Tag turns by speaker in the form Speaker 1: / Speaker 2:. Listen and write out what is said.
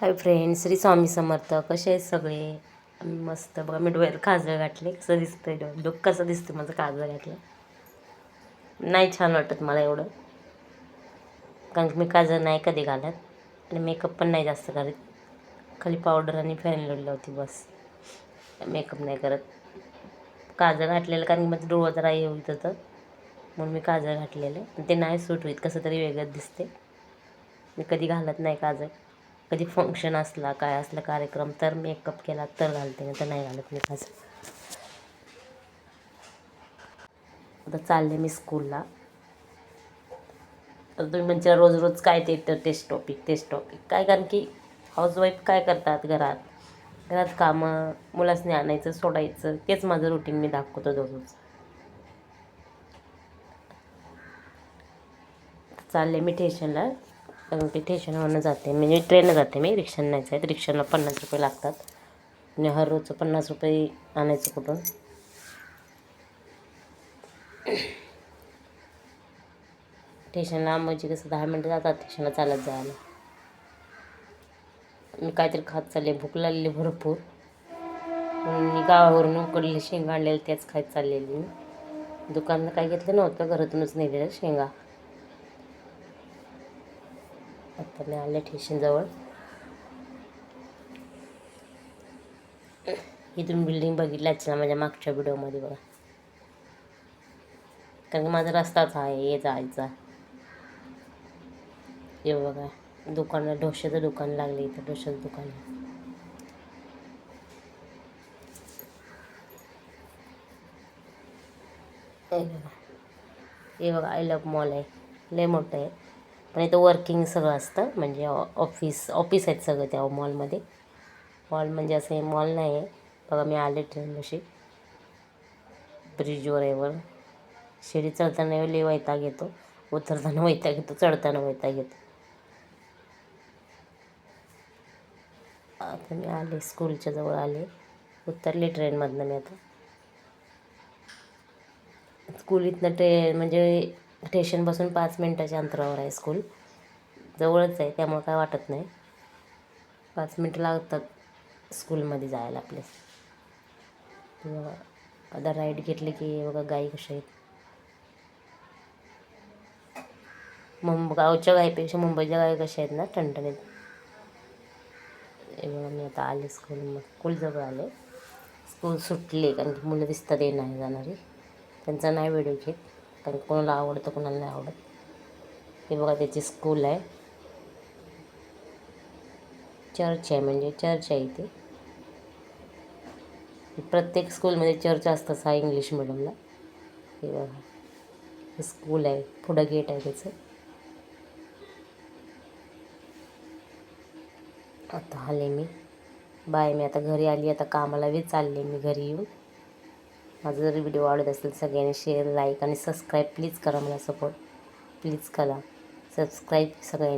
Speaker 1: Hi friends Shri Swami Samarth. कसे आहेत सगळे? मस्त. बघा मी डोळ्यात काजळ घातले. कसं दिसतंय डोळ्यात डोक कसं दिसतं माझं काजळ घातलं? नाही छान वाटत मला एवढं. कारण की मी काजळ नाही कधी घालत. आणि मेकअप पण नाही जास्त करत. खाली पावडर आणि फॅन लोडला होती बस. मेकअप नाही करत. काजळ घातलेलं कारण की माझं डोळं जरा हे होत होतं. म्हणून मी काजळ घातलेलं. ते नाही सूट होईत कसं तरी वेगळंच दिसते मी कधी घालत नाही काजळ. कधी फंक्शन असला काय असला कार्यक्रम तर मेकअप केला तर घालते नाही तर नाही घालत मी काजळ आता चालले मी स्कूलला तर तुम्ही म्हणजे रोज रोज काय ते तर तेच टॉपिक तेच टॉपिक काय कारण की हाऊसवाईफ काय करतात घरात? घरात कामं मुलासनी आणायचं सोडायचं तेच माझं रुटीन मी दाखवतो दररोज चालले मी स्टेशनला कारण की स्टेशनवरनं जाते. म्हणजे ट्रेननं जाते मी रिक्षानं नाही जायचं रिक्षाला पन्नास रुपये लागतात. आणि हर रोजचं पन्नास रुपये आणायचं कुठून? स्टेशनला म्हणजे कसं दहा मिनटं जातात स्टेशनला चालत जायला. मी काहीतरी खात चालले भूक लागलेली भरपूर. म्हणून मी गावावरून उकडली शेंगा आणलेले त्याच खात चाललेली मी. दुकानात काही घेतलं नव्हतं घरातूनच नेलेलं शेंगा. आता मी आले स्टेशनजवळ इथून बिल्डिंग बघितली ना माझ्या मागच्या व्हिडिओमध्ये बघा. कारण की माझा रस्ताच आहे ये जायचा. हे बघा दुकान डोश्याचं दुकान लागले इथं डोश्याचं दुकान आहे. हे बघा. हे बघा आय लव्ह मॉल आहे. लय मोठं आहे. पण इथं वर्किंग सगळं असतं. म्हणजे ऑफिस ऑफिस आहेत सगळं त्या मॉलमध्ये मॉल म्हणजे असं हे मॉल नाही आहे बघा मी आले ट्रेनपाशी ब्रिजवर एवर शिडी चढताना लय वैताग येतो. उतरताना वैताग येतो चढताना वैताग येतो. आता मी आले स्कूलच्या जवळ आले. उतरले ट्रेनमधनं मी आता. स्कूल इथनं ट्रे म्हणजे स्टेशनपासून पाच मिनटाच्या अंतरावर आहे स्कूल जवळच आहे त्यामुळे काय वाटत नाही. पाच मिनटं लागतात स्कूलमध्ये जायला आपले. बघा आता राईड घेतली की बघा गाई कशा आहेत. मुंब गावच्या गाईपेक्षा मुंबईच्या गाई कशा आहेत ना टणटणीत. बघा मी आता आले स्कूल मग. स्कूलजवळ आले. स्कूल सुटले कारण की मुलं दिसतात ये नाही जाणारी त्यांचा नाही व्हिडिओ घेत. कारण कोणाला आवडतं कोणाला नाही आवडत. हे बघा त्याची स्कूल आहे. चर्च आहे म्हणजे चर्च आहे इथे. प्रत्येक स्कूलमध्ये चर्च असतंच हा इंग्लिश मिडियमला हे बघा. हे स्कूल आहे. पुढं गेट आहे त्याचं. आता आले मी. बाय मी आता घरी आली. आता कामाला बी चालले मी घरी येऊन. माझा जर व्हिडिओ आवडत असेल सगळ्यांनी शेअर लाईक आणि सबस्क्राईब प्लीज करा मला सपोर्ट प्लीज करा. सबस्क्राईब सगळ्यांनी.